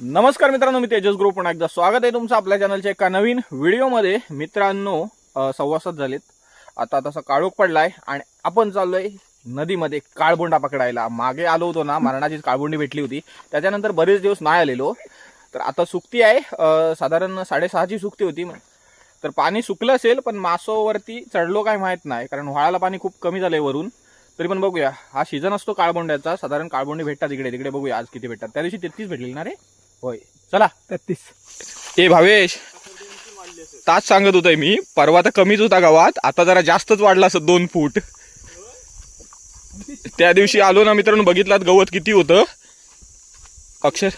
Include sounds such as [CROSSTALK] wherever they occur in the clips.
नमस्कार मित्रांनो मी तेजस ग्रुप. पुन्हा एकदा स्वागत आहे तुमचं आपल्या चॅनलच्या एका नवीन व्हिडिओमध्ये. मित्रांनो अ, झालेत. आता तसा काळोख पडलाय आणि आपण चाललोय नदीमध्ये काळबोंडा पकडायला. मागे आलो होतो ना मरणाचीच काळबोंडी भेटली होती. त्याच्यानंतर बरेच दिवस नाही आलेलो. तर आता सुकती आहे. साधारण साडेसहाची सुकती होती. तर पाणी सुकलं असेल पण मासोवरती चढलो काय माहीत नाही. कारण व्हाळाला पाणी खूप कमी झालंय वरून. तरी पण बघूया. हा सीझन असतो काळबोंड्याचा. साधारण काळबोंडी भेटतात इकडे तिकडे बघूया आज किती भेटतात. त्या दिवशी तेहतीस भेटली ना रे? होय. चला. तेहतीस. ए भावेश. ताच सांगत होतोय मी परवा तर कमीच होता गावात आता जरा जास्तच वाढला असं दोन फूट. त्या दिवशी आलो ना मित्रांनो बघितलात गवत किती होतं. अक्षर.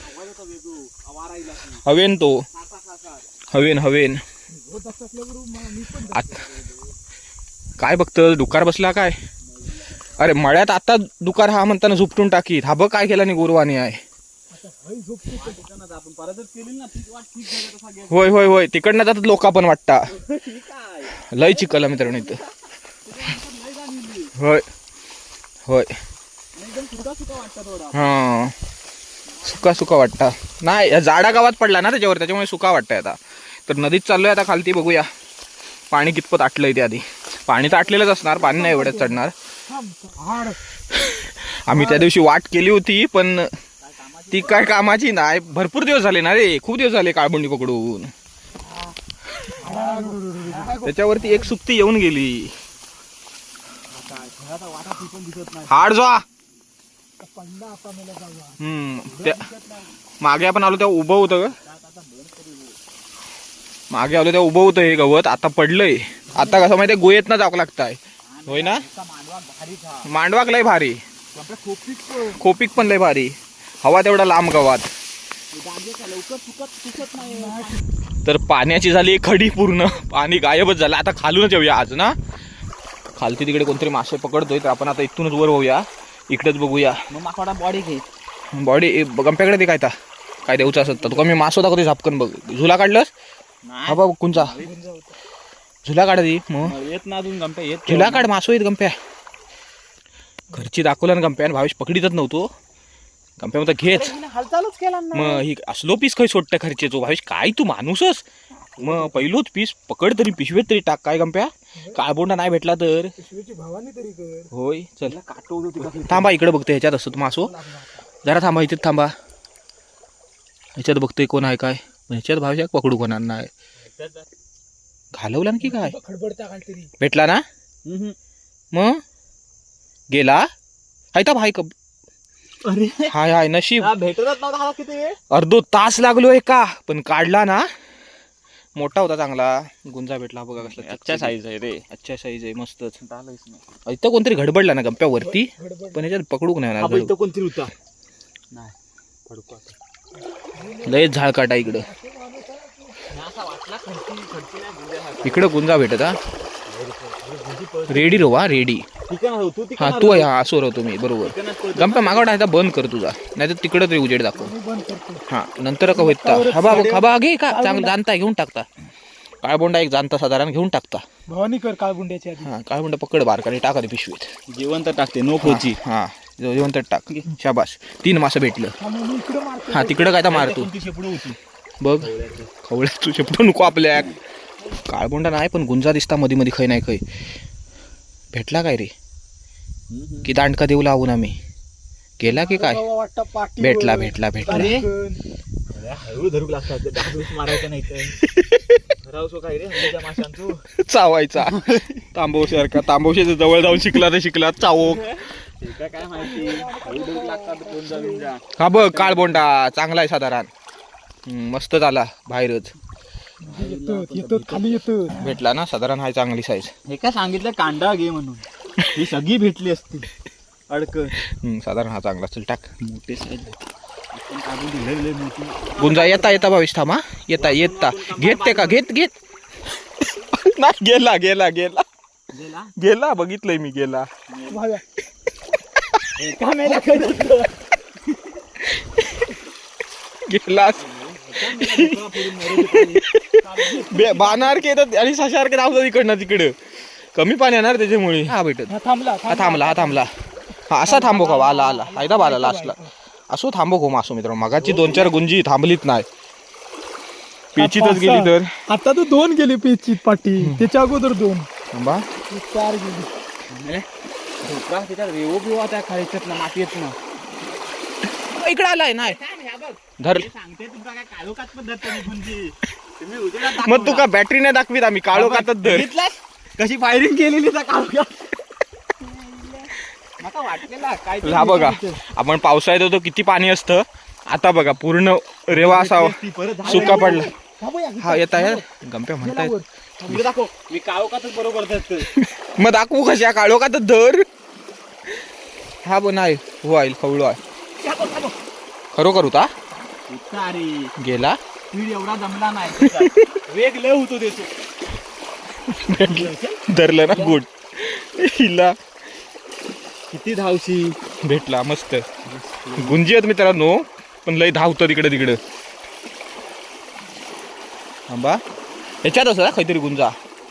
हवेन तो. हवेन हवेन. काय बघतं दुकार बसला काय? अरे मळ्यात आता दुकार हा म्हणताना झुपटून टाकीत. हा बघ काय केला नाही गुरुवानी आहे होय होय होय. तिकडनं जातात लोक पण वाटता. लय चिकल आहे मित्रांनो इथं. होय होय. हा. सुका सुका वाटता. नाही या झाडा गावात पडला ना त्याच्यावर त्याच्यामुळे सुका वाटतंय आता. तर नदीत चाललोय आता खालती बघूया. पाणी कितपत आटलंय ते आधी. पाणी तर आटलेलंच असणार पाणी नाही एवढ्यात चढणार. आम्ही त्या दिवशी वाट केली होती पण ती काय कामाची नाही. भरपूर दिवस झाले ना रे. खूप दिवस झाले काळबंडी पकडून. त्याच्यावरती एक सुट्टी येऊन गेली. हाड जा हम्म. मागे आपण आलो तेव्हा उभं होतं ग. मागे आलो तेव्हा उभं होतं हे गवत. आता पडलंय. आता कसं माहितीये गोयेत ना जावं लागताय. होय ना? मांडवाक लय भारी. खोपीक पण लय भारी. हवा तेवढा लांब गावात. तर पाण्याची झाली खडी पूर्ण. पाणी गायबच झालं. आता खालूनच येऊया आज ना? खालती तिकडे कोणतरी मासे पकडतोय तर आपण आता इथूनच वर होऊया. इकडेच बघूया. माकडा बॉडी घे. बॉडी गंप्याकडे ते काय ता काय देऊचा असत तुका मी मासो दाखवते झापकन बघ. झुला काढलंस? हा बघ कोणचा झुला काढ ती मग. येत ना अजून गमप्या येत झुला काढ मासो येत गंप्या. घरची दाखवला ना गंप्या भावेश पकडीतच नव्हतो. म्हणता घेच. हालचालच केला मग ही असलो पीस काही सोडतं खर्चेचो? भावेश काय तू माणूसच? मग पहिलोच पीस पकड तरी पिशवेत तरी टाक काय गंप्या? काळबोंडा नाही भेटला तर? भावानी तरी कर. होय चल. थांबा इकडे बघतोय ह्याच्यात असतो मासो जरा थांबा इथेच थांबा. ह्याच्यात बघतोय कोण आहे काय. ह्याच्यात भावशा पकडू कोणा नाही. घालवला ना की काय? भेटला ना? मग? गेला? हाय तर भाई अरे. हाय हाय नशीब. भेटतच नव्हता हा किती? वेळ अर्धो तास लागलोय का? पण काढला ना. मोठा होता चांगला. गुंजा भेटला बघा कसला अच्छा साईज आहे रे. अच्छा साईज आहे मस्तच इथं कोणतरी घडबडला ना गंप्यावरती पण ह्याच्यात पकडूक नाही इथं कोणतरी होता. नाही. पडको आता लय झाड काटा इकडं. इकडं गुंजा भेटत हा. रेडी रो हा रेडी. हो तू आहे हा असो राहतो मी बरोबर. गंप्या मागवडा आता बंद कर तुझा. नाही तर तिकडं तरी उजेड दाखव. हा नंतर का होता हबा हबा घे का? चांगलं जाणता घेऊन टाकता. काळबोंडा एक जाणता साधारण घेऊन टाकता. भवानी कर काळ गुंड्याची आधी. हा काळबोंडा पकड बारकाने टाका ते पिशवीत. जेवण तर टाकते नो खोची हा जेवण तर टाक. शाबाश तीन मासं भेटलं. हा तिकडं काय तर मारतो. बघ. खवळ्या तू शेपटो नको आपल्या काळबोंडा नाही पण गुंजा दिसता मध्ये मध्ये खै नाही खै. भेटला काय रे? की दांडका देऊ लावून आम्ही गेला की काय? भेटला भेटला भेटला. हळू धरू लागतात. डागडूस मारायचं नाही तर. [LAUGHS] रावसो काय रे हल्लीच्या माशांचो? चावायचा. तांबवशारखा तांबवशाच्या जवळ जाऊन शिकला तर शिकला. चावो काय माहिती? हा बघ काळबोंडा. चांगला आहे साधारण. मस्त झाला बाहेरच. खाली भेटला ना साधारण हाय चांगली साईज हे काय सांगितलं? कांदा घे म्हणून. ही सगळी भेटली असती. अडक साधारण हा चांगला चल टाक. मोठे साईज गुंजा येता येता भावेश थांबा. येता येता. घेत ते का? घेत घेत. नाही गेला गेला गेला. गेला? गेला बघितलंय मी गेला. एका बाणासारखे येतात आणि सशासारखे धावतात इकडनं तिकडं. कमी पाणी येणार त्याच्यामुळे. हा भेटत. थांबला हा थांबला. हा थांबला. हा असा थांबव का आला आला. आयदा आला लास्टला असो थांबो घो मासो मित्र मगाची दोन चार गुंजी थांबलीत नाही. पिचीतच गेली तर? आता तू दोन गेली पेची पाटी. त्याच्या अगोदर दोन. थांबा. चार गेली. त्याच्यात रेवो बिवो त्या खायच्यात ना मातीत ना इकडे आलाय नाही. धर. सांगते तुमचा काय काळोखात पद्धत नाही गुंजी तुम्ही उजेडात मग तू का बॅटरी नाही दाखवीत आम्ही? काळो कातच धर. बघितलास? कशी फायरिंग केलेली त्या काळोखात [LAUGHS] मला वाटलेला काय हा बघा. आपण पावसाळ्यात होतो किती पाणी असतं? आता बघा पूर्ण रेवा असा सुका पडला. हा येत आहे? गंप्या म्हणतायत. इकडे दाखव. मी काळोखातच बरोबर [LAUGHS] मग दाखवू कशा काळो कातच धर. हा पण नाही हो आईल खवळू आहे. खरोखर होता? गेला? स्पीड एवढा जमला नाही. त्याचा. [LAUGHS] वेग लय होतो त्याचो [LAUGHS] धरलं ना गुड हिला. किती धावशी. भेटला मस्त. गुंजी आहेत मित्रांनो पण लय धावतं तिकडे तिकडं. थांबा. ह्याच्यात असं ना काहीतरी गुंजा.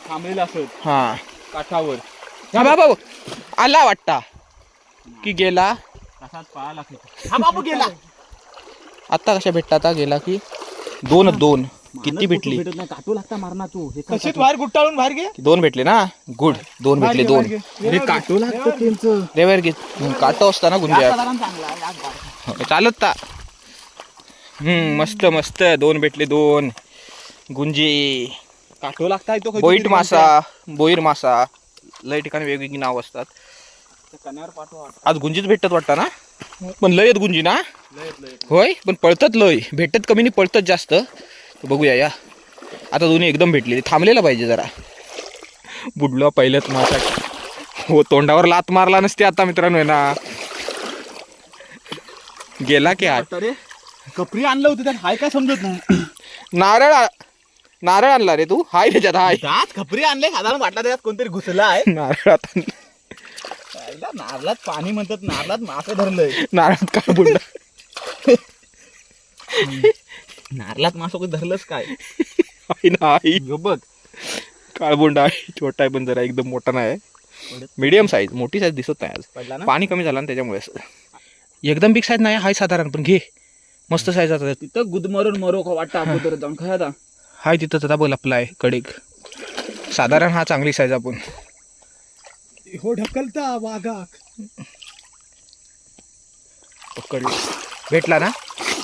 थांबलेला असत हा. काठावर. हा बाबा आला वाटता. की गेला? तसाच पळाला हा बाबू गेला. आता कशा भेटला आता गेला की दोन दोन. किती भेटली? भेटत नाही? काटू लागता मारणा तू. हे कशीच बाहेर गुट्टाळून बाहेर घे. दोन भेटले ना? गुड. दोन भेटले दोन. काटू लागतं त्यांचं. रेवर घे. काटो असता ना गुंजा साधारण चांगला आहे, याच बारका. चालत ता. हम्म मस्त मस्त. दोन भेटले दोन. गुंजी. काटू लागता तो कधी बोईट तरी मासा. बोईर मासा. लय ठिकाणी वेगवेगळी नाव असतात. कोणत्या कण्यावर पाठवा. आज गुंजीच भेटतात वाटतं ना? पण लय आहेत गुंजी ना? लयत लयत होय? पण पळतात लय. भेटत कमी नाही पळतात जास्त. बघूया या. आता दोन्ही एकदम भेटले थांबलेला पाहिजे जरा. बुडलो पहिल्याच मासा हो तोंडावर लात मारला नसते आता मित्रांनो आहे ना. गेला की आत कपरी आणलं होतं त्यात हाय काय समजत नाही. नारळ आ- नारळ आणला रे तू? हाय त्याच्यात हाय. खपरी आणले साधारण वाटला त्याच्यात कोणतरी घुसला आहे. नारळात आणलं. पहिला नारळात पाणी म्हणतात नारळात मासे धरलंय. नारळात काय बुडला नारळात मासं कधी धरलंच काय? हाय ना हाय ह्यो बघ. काळबोंडा आहे छोटा आहे पण जरा एकदम मोठा नाही मीडियम साईज मोठी साईज दिसत नाही आज. पडला ना? पाणी कमी झालं ना त्याच्यामुळे असं. एकदम बिग साईज नाही हाय साधारण पण घे. मस्त साईज आता. तिथं गुद मारून मरो का वाटतं अगोदर जाऊन खाय आता? हाय तिथं आता बघ आपला आहे कडेक साधारण हा चांगली साईज आपण. हो ढकलता वाघा. पकडली भेटला ना?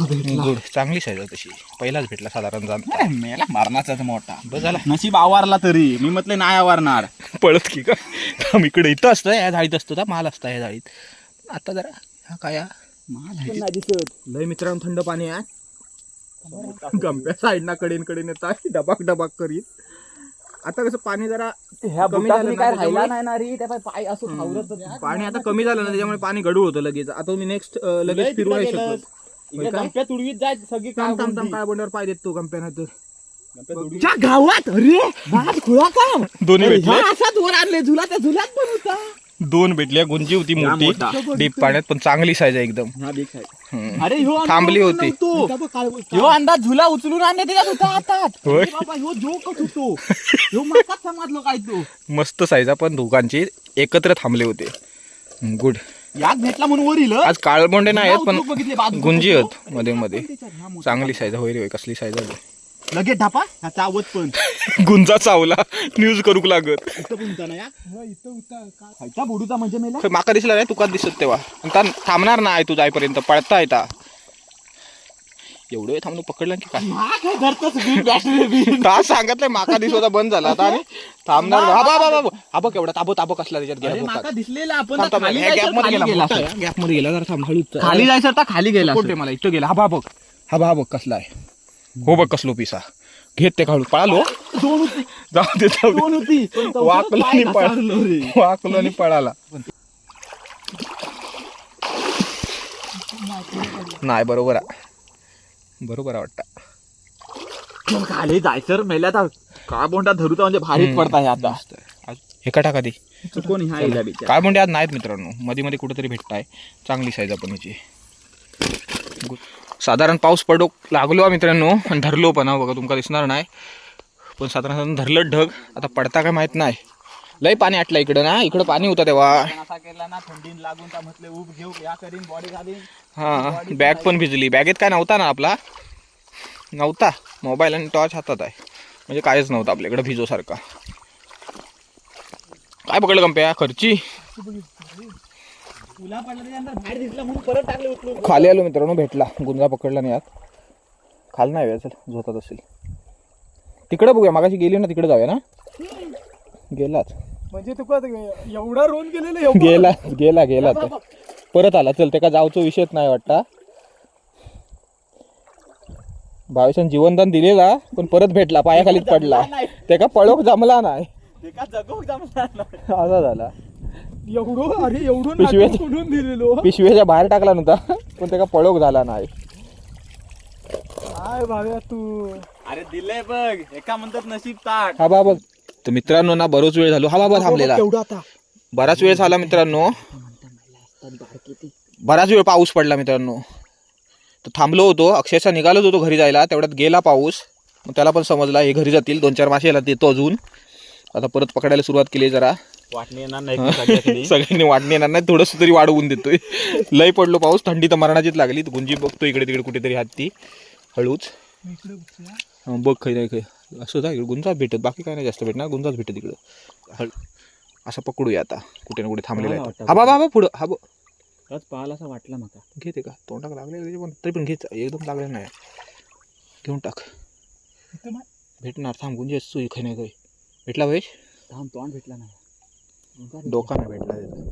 गुड. चांगली साईज आहे तशी. पहिलाच भेटला साधारण जाण. मेला मारणाचाच मोठा. बस झाला. नशीब आवारला तरी. मी म्हटलं नाही आवारणार. [LAUGHS] पळत की का इकडे इथं असतं या झाडीत असतो ना माल असता या झाडीत आता जरा हा काय हा? लय मित्रांनो थंड पाणी आहे. [LAUGHS] गंप्या साईडना कडेन कडेन येतात डबाक डबाक करीत. आता कसं पाणी जरा ह्या कमी झालं मी ना काय त्याच्यामुळे? राहिला नाही ना रे त्या पाय- पाय असं खावरत पाणी आता कमी झालं ना त्याच्यामुळे पाणी गडूळ होतं लगेच. आता तुम्ही नेक्स्ट लगेच फिरू नाही शकत होय काय? गंप्या तुडवीत जाय सगळी थांब थांब थांब काय बोंडावर पाय देत तो गंप्यानं तर. गावात अरे बाज खुळा का दोन्ही भेटले? असाच वर आणले झुला त्या झुलात पण होता. दोन भेटल्या गुंजी होती मोठी. डीप पाण्यात पण चांगली साईज आहे एकदम हा हम्म. अरे ह्यो अंदाज थांबली उचलून होती. नव्हतो. ह्यो अंदाज झुला उचलून आणले त्याच्यात होता हातात होय. अरे बाबा ह्यो जोकच होतो ह्यो माकाच समजलो काय तो मस्त साईज पण दोघांची एकत्र थांबले होते गुड याक भेटला म्हणून वर इलं आज काळबोंडे नाही आहेत पण गुंजी होतो. आहेत मध्ये मध्ये. चांगली साईज होय कसली साईज आहे लगेच ढापा ह्या चावत पण. गुंजा चावला न्यूज करूक लागत. इथं पण होता ना या इथं होता का खायचा बुडूचा म्हणजे मेला? माका दिसला नाही तुका दिसत तेव्हा. आता थांबणार नाही तू जाईपर्यंत पळता येता. एवढं वेळ थांबलो पकडलं की काय? हा काय बॅटरी तास सांगितलंय माका दिस होता बंद झाला आता आणि थांबणार हा बा बा बा हा बघ एवढा ताबो ताबो कसला त्याच्यात अरे गेला माका दिसलेला आपण. खाली gap मध्ये खाली गेला गेला. मोठा. आहे, gap मध्ये गेला जरा थांब खाली जायचं तर खाली गेला कोणते मला? इथं गेला. हा बा बघ. हा बा बघ कसला आहे. हो बघ कसलो पिसा घेत ते काढू पळालो जाऊ दे जाऊ दोन होती वाकलो आणि पळा घसरलो रे. वाकलो आणि पळाला. नाही बरोबर आहे. बरोबर वाटतं. खाली जायचं मेल्या आता. का बोंडा धरूचा म्हणजे भारीच पडता हे आता? हे का टाका दे कोण. काय म्हणते आज नाहीत मित्रांनो. मध्ये मध्ये कुठेतरी भेटताय. चांगली साईज आपण याची. साधारण पाऊस पडो लागलो मित्रांनो आणि धरलो पण हा बघा तुमका दिसणार नाही. पण साधारण धरलं ढग आता पडता काय माहीत नाही. लय पाणी आटलं इकडं ना इकडं पाणी होतं तेव्हा. हा बॅग पण भिजली. बॅगेत काय नव्हता ना आपला? नव्हता. मोबाईल आणि टॉर्च हातात आहे. म्हणजे कायच नव्हतं आपल्याकडे भिजोसारखा. काय पकडलं कंप्या खर्ची? तुला पडलं त्याच्यानंतर बाहेर दिसला म्हणून परत टाकले उचलून. खाली आलो मित्रांनो भेटला. गुंजा पकडला नाही आत. खाल नाही वेळ चल झोतात असेल. तिकडं बघूया मागाशी गेली ना तिकडे जाऊया ना? गेलाच. म्हणजे तुका एवढा रोल गेलेलं गेला गेला गेला तर परत आला चल त्याका जाऊचा विषयच नाही वाटता. भावेशान जीवनदान दिलेला पण परत भेटला पायाखालीच पडला. [LAUGHS] त्याका पळोक जमला नाही. ते का जगू जमणार नाही. असा झाला. एवढं अरे एवढं पिशव्या- नाटक कुठून दिलेलो पिशवीच्या बाहेर टाकला नव्हता पण त्याका पळोक झाला नाही. काय भाव्या तू? अरे दिलंय बघ एका म्हणतात नशीब ताट. हा बाबा तर मित्रांनो ना बरोच वेळ झालो. हा बाबा थांबलेला. एवढा आता. बराच वेळ झाला मित्रांनो. बराच वेळ पाऊस पडला मित्रांनो. तर थांबलो होतो अक्षरशः निघालोच होतो घरी जायला. तेवढ्यात गेला पाऊस. मग त्याला पण समजला हे घरी जातील. दोन चार मासे याला देतो अजून. आता परत पकडायला सुरुवात केली जरा. वाटणी येणार नाही सगळ्याकडे? सगळ्यांनी. [LAUGHS] वाढणे येणार नाही थोडंसं तरी वाढवून देतोय. लय पडलो पाऊस थंडी तर मरणाचीच लागली. तर गुंजी बघतो इकडे तिकडे कुठेतरी हाती हळूच. इकडे हा. बघ काही नाही काही असं जा इकडे गुंजाच भेटत. बाकी काय नाही जास्त भेटणार गुंजाच भेटत इकडं. हळ असं पकडूया आता. कुठे ना कुठे थांबलेला आहे हा बाबा हा बा पुढं. हा बघ. खरंच पाहायला असं वाटलं मका. घेते का? तोंडाक लागले पण तरी पण घेत एकदम लागले नाही. घेऊन टाक. भेटणार. थांब गुंजी असतो काही नाही काही भेटला वेश थांब तोंड भेटला नाही. डोका नाही भेटला त्याचा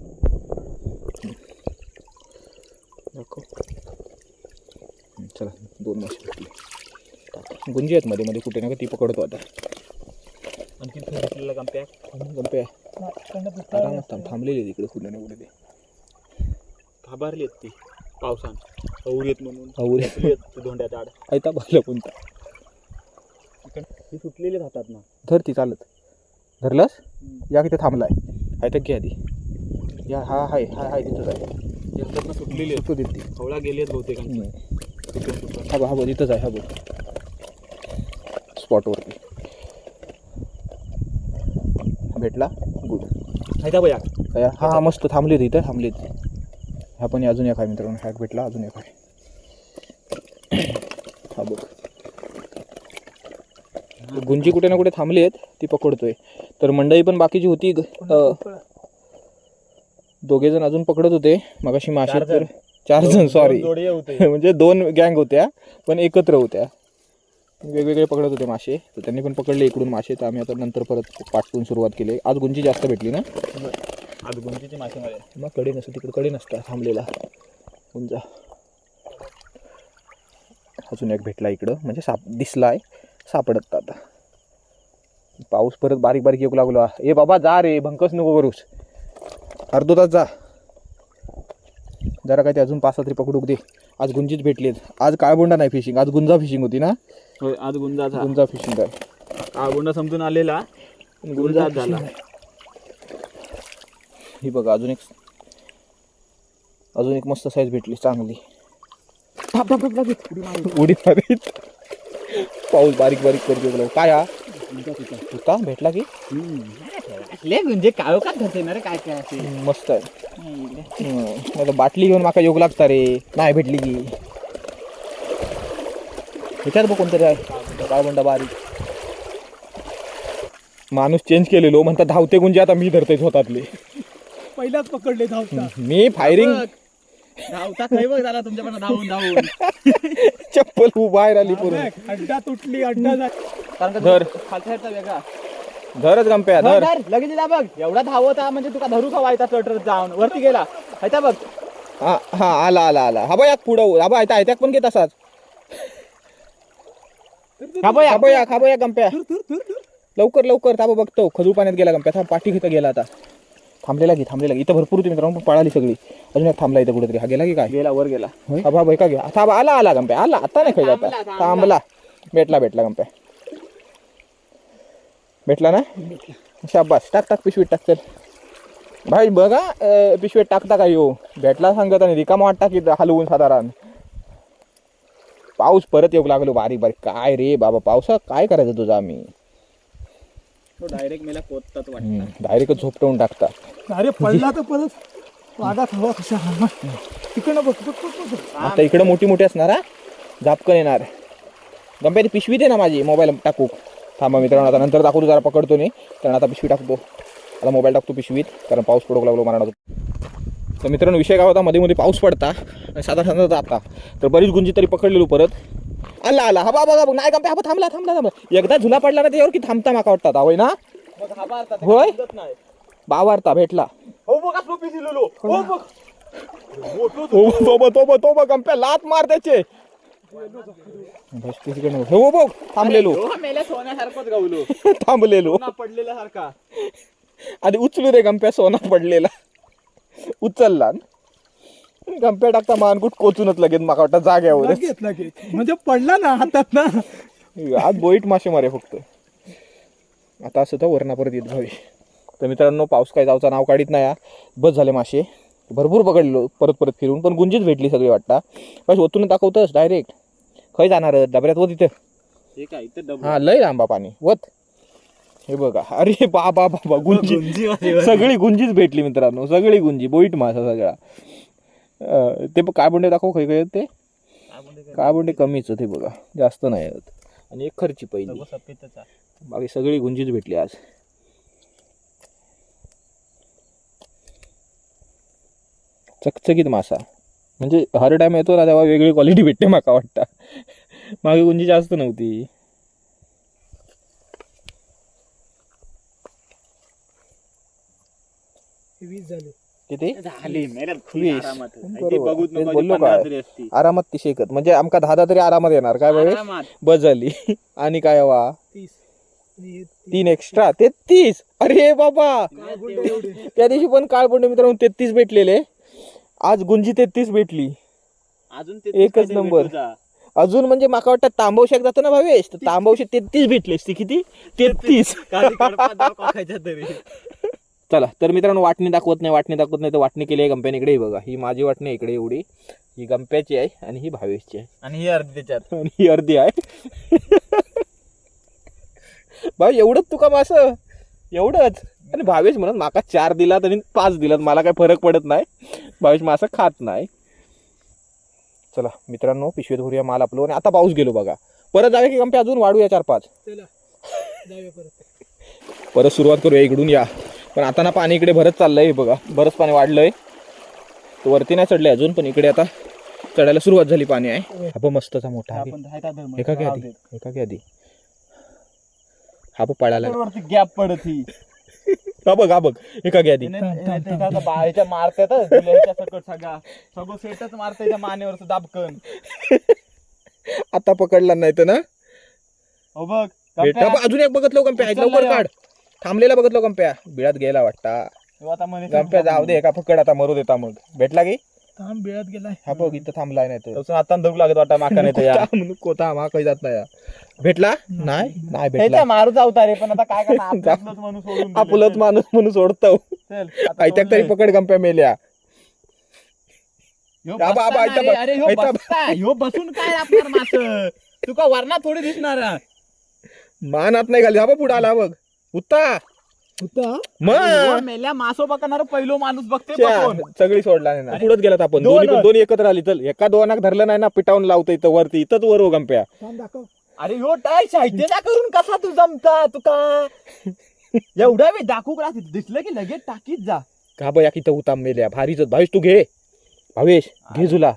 दाखव. चला दोन मासे भेटले. गुंजी आहेत मध्ये मध्ये कुठे ना ती पकडतो आता. आणखी भेटलेलं इकडनं दुसरा आरामात थांब. थांबलेली तिकडे कुठे ना कुठे ते. घाबरली ती. पावसान. येत म्हणून. आवरे झोपली आहेत ती धोंड्यात आड ऐता बघलं कोणता? ती सुटलेली राहतात ना. धर ती चालत. धरलंस? या किती थांबलाय. ऐता घे आधी. या हा हाय हाय हाय तिथंच आहे एकदा सुटलेली आहेत. तू देत. हवळा गेली आहेत बहुतेकांची हं. हा बघ हा बघ इथंच आहे हा बघ. स्पॉटवरती भेटला? गुड हाय का बया काय हा हा मस्त थांबली होती इथं थांबली होती हा पण अजून एक आहे मित्रांनो हॅक भेटला अजून एक आहे. [COUGHS] हा बघ. गुंजी कुठे ना कुठे थांबली आहेत ती पकडतोय. तर मंडळी पण बाकीची होती दोघे जण अजून पकडत होते. मगाशी मासे चार तर. चार जण सॉरी [LAUGHS] म्हणजे दोन गँग होत्या पण एकत्र होत्या. वेगवेगळे पकडत होते मासे तर त्यांनी पण पकडले इकडून मासे तर आम्ही आता नंतर परत पाठवून सुरुवात केली. आज गुंजी जास्त भेटली ना? आज गुंजीची मासेमारी मग कडे नसतं तिकडे कडे नसता. थांबलेला. गुंजा. अजून एक भेटला इकडं. म्हणजे साप दिसलाय. सापडत आता. पाऊस परत बारीक बारीक येऊ लागलो. ए बाबा जा रे भंकस नको करूस. अर्धो तास जा. जरा काय ते अजून पाच तरी पकडू दे. आज गुंजीच भेटलीत. आज काळबोंडा नाही फिशिंग आज गुंजा फिशिंग होती ना? आज गुंजाचा गुंजा फिशिंग आहे. गुंडा समजून आलेला. गुंजा झाला. ही बघा अजून एक अजून एक मस्त साईज भेटली चांगली. उडी मारीत. पाऊस बारीक बारीक करतो. काय हा? तुका भेटला की? ले गुंजे काळो का धरते ना रे काय काय असे मस्त आहे. हं. नाही तर बाटली घेऊन माका योग लागता रे. नाही भेटली की. ह्याच्यात बघ कोणतरी आहे. काय म्हणता बारीक. माणूस चेंज केलेलो म्हणतात धावते गुंजे आता मी धरते स्वतःतले. पहिलाच पकडले धावता. मी फायरिंग धावता खै बघ झाला तुमच्याकडे धावून धावून. [LAUGHS] चप्पल बाहेर आली पूर्ण अड्डा तुटली अड्डा जा- कारण का धर. खालच्या साईडचा वेगळा. धरच गंप्या धर, धर. धर, लगेच जा बघ. एवढा धावत म्हणजे तुका धरू का व्हायचा चटर जाऊन? वरती गेला. हायता बघ. हा हा आला आला आला. हा बघ पुढं. हा बघ आता ऐत्याक पण घेत असाच. हा बघ हा बघ गंप्या. लवकर लवकर. ताबा बघतो. खजू पाण्यात गेला गंप्या. थांब पाठी घेता गेला आता. थांबलेला की थांबलेला. इथं भरपूर होती मित्रांनो पण पळाली सगळी. अजून एक थांबला इथं कुठेतरी. हा गेला की काय? गेला वर गेला. हा बाई का. घ्या थांब आला आला गंप्या आला. आता नाही आता थांबला, भेटला भेटला गंप्या. भेटला ना? शाबास. टाक टाक पिशवीत टाक चल. भाई बघा पिशवीत टाकता का यो? भेटला सांगत आणि रिकामा वाटता की हलवून साधारण. पाऊस परत येऊ लागलो बारीक बारीक. काय रे बाबा पावसा काय करायचं तुझं आम्ही तो डायरेक्ट मेला कोततात वाटतं. डायरेक्ट झोपटवून टाकता अरे पडला तर परत. वागात हवा कशा हवा तिकडनं बघ बघ बघ बघ. आता इकडे मोठी मोठी असणार हा? झापकन येणार. गंप्या ती पिशवी दे ना माझी मोबाईल टाकू. थांबा मित्रांनो आता नंतर दाखवतो जरा पकडतो नाही कारण आता पिशवी टाकतो आता मोबाईल टाकतो पिशवीत कारण पाऊस पडू लागलो मारणार तर मित्रांनो विषय काय होता? मध्ये मध्ये पाऊस पडता. आणि साधा साधा जाता तर बरीच गुंजी तरी पकडलेलो परत. आला आला. हा बाबा नाही हा थांबला थांबला थांबला. एकदा झुला पडला ना त्याच्यावर की थांबता माका वाटतात होय ना? होय? बावारता भेटला. हो तो बघ लात मार त्याचे. हो बघ थांबलेलो. हो, [LAUGHS] थांबलेलो. पडलेला सारखा आधी उचलू रे गंप्या सोना पडलेला. उचलला गंप्या टाकता मानकुट कोचूनच लगेच माका वाटतं जाग्यावर लगेच लगेच. म्हणजे पडला ना हातात ना. आज बोईट मासे मारे फक्त. आता असं तर वरणा परत येत भावी तर मित्रांनो पाऊस काय जाऊचा नाव काढीत नाही हा. बस झाले मासे. भरपूर पकडलो परत परत फिरून. पण गुंजीच भेटली सगळी वाटता. बस ओतून दाखवतस डायरेक्ट खय जाणार डबऱ्यात व तिथं हे काय इथं डबल हा लय लांबा पाणी. वत. हे बघा. अरे बाबा बाबा गुंजी. सगळी गुंजीच भेटली मित्रांनो. सगळी गुंजी बोईट मासा सगळा. ते काय बोंडे दाखव खै काय ते. काय बोंडे कमीच ते बघा. जास्त नाही आहेत आणि एक खर्ची पहिली. बाकी सगळी गुंजीच भेटली आज. चकचकीत मासा. म्हणजे हर टाइम येतो ना तेव्हा वेगळी क्वालिटी भेटते माका वाटतं. मागे गुंजी जास्त नव्हती. वीस झाले. किती? झाली मेल्या वीस. आरामात. बरोबर. ते बघूत तेच नको बोललो पंधरा काय. तरी असती आरामात ती शेकत. म्हणजे आमका दहा दहा तरी आरामात येणार. काय बघ आरामात. बस झाली. [LAUGHS] आणि काय हवा तीस. आणि हे तीस. तीन एक्स्ट्रा तेहतीस अरे बाबा! काय गुंडे एवढे. त्या दिवशी पण काळ पडले मित्रांनो तेहतीस भेटलेले. आज गुंजी तेहतीस भेटली. अजून ते एकच काहीतरी नंबर. भेटू जा. अजून म्हणजे माका वाटतं तांबवशाक जातो ना भावेश? तर तांबवशे तेहतीस भेटलेस ती किती? तेहतीस. दाव तरी [LAUGHS] चला तर मित्रांनो वाटणी दाखवत नाही वाटणी दाखवत नाही तर वाटणी केली आहे गंप्याने. इकडे ही बघा ही माझी वाटणी इकडे एवढी. ही गंप्याची आहे आणि ही भावेशची आहे. आणि ही अर्धी त्याच्यात. आणि ही अर्धी आहे. [LAUGHS] भाई एवढंच तुका मास एवढंच. आणि भावेश म्हणत माका चार दिलात आणि पाच दिलात. मला काय फरक पडत नाही. भावेश मासा खात नाही. चला मित्रांनो पिशवीत भरूया माल आपलो. आणि आता पाऊस गेलो बघा. परत जाऊया की गंपे अजून वाढूया चार पाच? चला. जाऊया परत. परत सुरुवात करूया इकडून या. पण आता ना पाणी इकडे भरत चाललंय बघा. बरंच पाणी वाढलंय. तो वरती नाही चढलंय अजून पण इकडे आता चढायला सुरुवात झाली पाणी आहे. हा मस्तचा मोठा एका घ्या आधी? एका घ्या आधी? हा वरती गॅप पडत ही. [LAUGHS] बघ हा बघ. एका घ्या आधी? बाहेरच्या मारतात सकट सगळा सगळं सेटच मारताय मानेवरच दाबकन. [LAUGHS] आता पकडला नाही तर ना? हो बघ अजून एक बघत लवकर या. काढ. थांबलेला बघत लो गंप्या. बिळात गेला वाटता. आता म्हणे गंप्या जाऊ दे एका पकड आता मरू देता मग. भेटला की? थांब बिळात गेलाय. हा बघ इथं थांबलाय नाही तर. तसं आता धरू लागत वाटतं माका नाही तर या म्हणून कोता हा काही जात नाही. भेटला? नाही. नाही? भेटला. मारू जावता रे पण आता काय करणार? [LAUGHS] आपलंच म्हणून सोडून दिलं. आपलंच माणूस म्हणून सोडतो. चल, आता आयत्याक तरी. पकड गंप्या मेल्या. ह्यो आबा, अरे ह्यो बसता. ह्यो बसून काय लागणार मास? तुका वरना थोडी दिसणार. हा. मानात नाही घाली हा बघ पुढे आला बघ. उत्ता मग. मेल्या मासो बघणार पहिलो माणूस बघते. सगळी सोडला नाही ना. पुढेच गेलात आपण. दोन. दोन्ही पण दोन्ही एकत्र आली चल एका दोनाक धरलं नाही ना पिटावून लावतं इथं वरती. इथंच वर हो गंप्या थांब दाखव. अरे ह्यो टाय साहित्य करून कसा तू जमता तुका [LAUGHS] एवढा वेळ दाखवू का? दिसलं की लगेच टाकीत जा. का बया इथं उताम मेल्या? भारीच भावेश तू घे. भावेश घे झुला.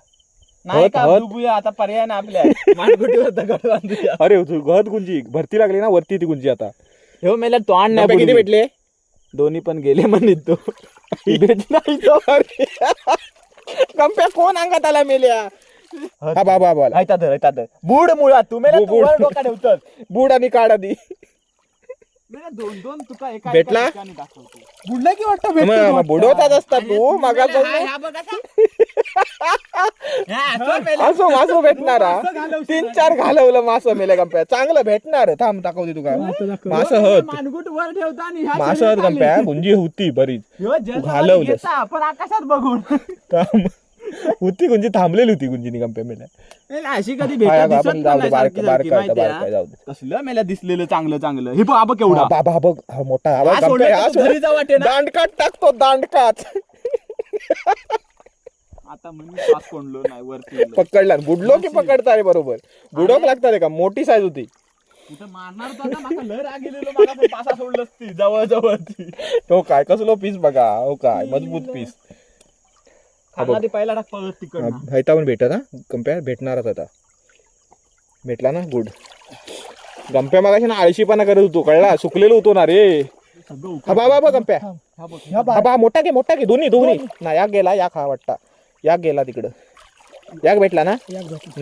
नाही हत, का हत. डुबूया आता पर्याय ना आपल्या. [LAUGHS] मानगुटीवर दगड बांधूया. अरे घत गुंजी. भरती लागली ना वरती ती गुंजी आता. ह्यो मेल्या तो आण गंप्या किती भेटले? दोन्ही पण गेले म्हणत तो. [LAUGHS] गंप्या कोण अंगात आला मेल्या? हा बाबा बोला ऐता धर ऐता धर बुड मुळात तू मेल्या बुड, बुड. डोका आणि काढ आधी मेल्या दोन दोन तुका एका भेटला? एका ठिकाणी दाखवतो बुडला की वाटतं भेटतो मग. बुडवतात असता तू मागा हा- हा. [LAUGHS] हा, असं मासं भेटणारा घालवशील. तीन चार घालवलं मासं मेल्या गंप्या चांगलं भेटणार थांब दाखवते तू काय आता दाखव. मास हत मानगुट वर ठेवता आणि ह्या मास शरीरात हत आली. गंप्या गुंजी होती बरीच ह्यो जलवारी घालवलंस. घेता, पण आकाशात बघून थांब होती गुंजी थांबलेली होती गुंजीनी गंप्या मेल्या. ए, अशी कधी दिसत पण नाही सारखी सारखी, माहिती आहे दे. कसलं मेला दिसलेलं चांगलं चांगलं. हे बघ आबा केवढा. हा, बा- बा- बघ हा मोठा हा बघ, हा गंप्या, सोडलं हा तर सोड. घरी जाऊ वाटे ना. दांडकात टाकतो दांडकात. आता म्हणून कोंडलो नाही वरती गेलो. पकडला बुडलो की पकडता रे बरोबर? बुडोक लागतात रे का? मोठी साईज होती. मारणार होता ना माका लय राग गेलेलो माका पण पासा सोडलं ती जवळ जवळ ती. हो काय कसलो पीस बघा हो काय मजबूत पीस खाना ती पहिला टाक पळत तिकडनं. हायता पण भेटत हा. गंप्या भेटणारच आता. भेटला ना? गुड गंप्या मागाशी ना आळशीपणा करत होतो कळला? सुकलेलो होतो ना रे. हा बा बा बा गंप्या. हा बा- मोठा घे मोठा घे दोन्ही दोन्ही. ना याक गेला याक हा वाटता. याक गेला तिकडं. याक भेटला ना.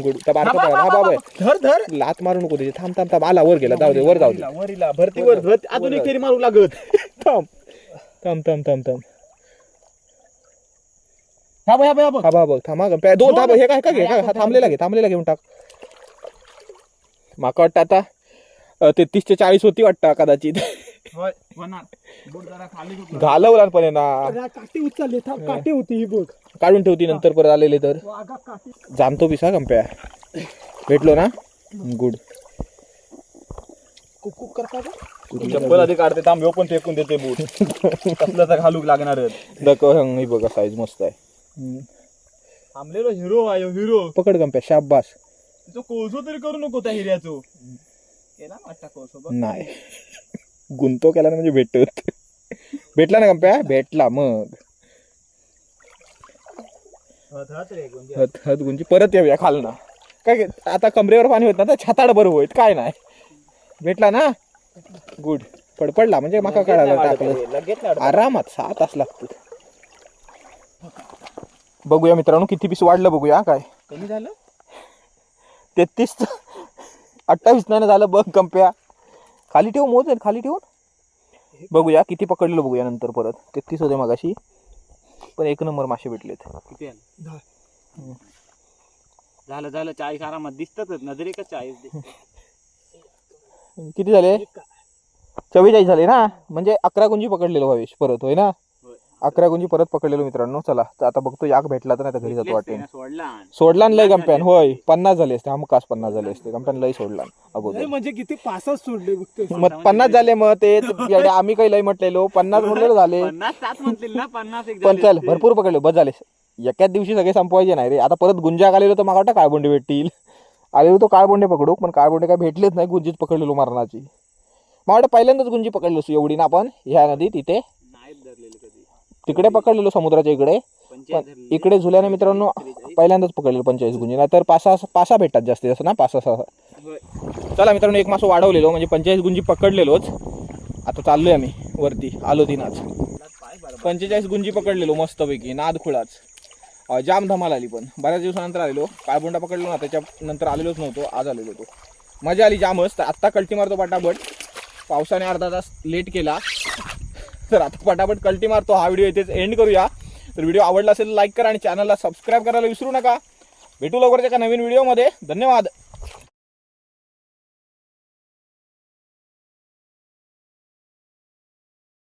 गुड त्या बारका. हा बाबा धर धर. लात मारू नको त्याची थांब थांब थांब. आला वर गेला. जाऊ दे वर जाऊ दे. वरीला, भरती अजून एक फेरी मारू लागत. [LAUGHS] थांब. थांब थांब थांब थांब. हा बघ, हा बघ, हा बघ. हा बा बघ थांबा गंप्या दोन थांब हे काय काय घे हा, हा थांबलेला घे थांबलेला घेऊन टाक. माका वाटतं आता अ, तेहतीस ते चाळीस होती वाटतं कदाचित. होय, होणार. बोट जरा खाली घेतला. घालवला पण आहे ना. अरे, हा काठी उचलली थांब काठी होती ही बघ. काढून ठेवती नंतर परत आलेले तर. वाघा काठी. जाणतो पिसा गंप्या. भेटलो ना? गुड. कुक करता का? चप्पल आधी काढते थांब ह्यो पण फेकून देते बूट कसलं तर घालूक लागणार दक ही बघा साईज मस्त आहे. थांबलेलो हिरो आहे हिरो. पकड गंप्या शाबास. तिचं कोळसो तरी करू नको त्या हिऱ्याचो. केला वाटता कोळसो नाही. गुंतो केला ना म्हणजे भेटत. भेटला ना गंप्या? भेटला मग. हत हत गुंजी. हत हत गुंजी. परत येऊया खालना. काय गे- आता कमरेवर पाणी होत ना तर छाताड बरं होईत काय नाही. भेटला ना? गुड पडपडला म्हणजे माका वाढत टाकलं. आरामात सहा तास लागतो बघूया मित्रांनो किती पीस वाढलं बघूया काय? कमी झालं? तेहतीस अठ्ठावीस नाही झालं बघ कंप्या खाली ठेवू मोज खाली ठेवून. बघूया किती पकडलेलं बघूया नंतर परत. तेहतीस होते मगाशी पण एक नंबर मासे भेटलेत. किती आलं. झालं झालं चाळीस आरामात दिसतातच नजरे का चाळीस दिसतात. किती झाले? चव्वेचाळीस झाले ना? म्हणजे अकरा गुंजी पकडलेलो भावेश परत होय ना. अकरा गुंजी परत पकडलेलो मित्रांनो चला. तर आता बघतो याक भेटला तर नाही तर घरी जातो ना, सोडला लय गंप्यान. होय पन्नास झाले असते. हमकास पन्नास झाले असते. गंप्यान लय सोडला अगोदर. म्हणजे किती पासच सोडले मग पन्नास झाले मग ते आम्ही काही लय म्हटलेलो. पन्नास म्हणलेलो झाले. पन्नास सात म्हणतील ना पन्नास एक पण चल. भरपूर पकडले. बस झाले. एकाच दिवशी सगळे संपवायचे नाही रे. आता परत गुंजा आलेलो तर मला वाटतं काळबोंडे भेटतील. आलेलो तो काळबोंडे पकडू पण काळबोंडे काय भेटलेच नाही गुंजीच पकडलेलो मरणाची. मला वाटतं पहिल्यांदाच गुंजी पकडलो असतो एवढी ना आपण. ह्या नदीत इथे तिकडे पकडलेलो समुद्राच्या इकडे. पण. इकडे झुल्याने मित्रांनो पहिल्यांदाच पकडलेलो पंचेचाळीस गुंजी नाहीतर पासा पासा भेटतात जास्तीत जास्त ना? पासा सहा. चला मित्रांनो एक मासं वाढवलेलो म्हणजे पंचेचाळीस गुंजी पकडलेलोच. आता चाललोय आम्ही वरती. आलो तीन आज. पाय बरं. पंचेचाळीस गुंजी पकडलेलो मस्तपैकी. नाद खुळाच. जाम धमाल आली पण. बऱ्याच दिवसानंतर आलेलो. काळबोंडा पकडलो ना त्याच्यानंतर आलेलोच नव्हतो. आज आलेलो तो. मजा आली जामच. तर आत्ता कल्टी मारतो पटापट. पावसाने अर्धा तास लेट केला. तर आता पटापट कल्टी मारतो हा व्हिडिओ इथेच एंड करूया. तर व्हिडिओ आवडला असेल लाईक करा आणि चॅनलला सबस्क्राईब करायला विसरू नका. भेटू लवकरच एका नवीन व्हिडिओमध्ये धन्यवाद.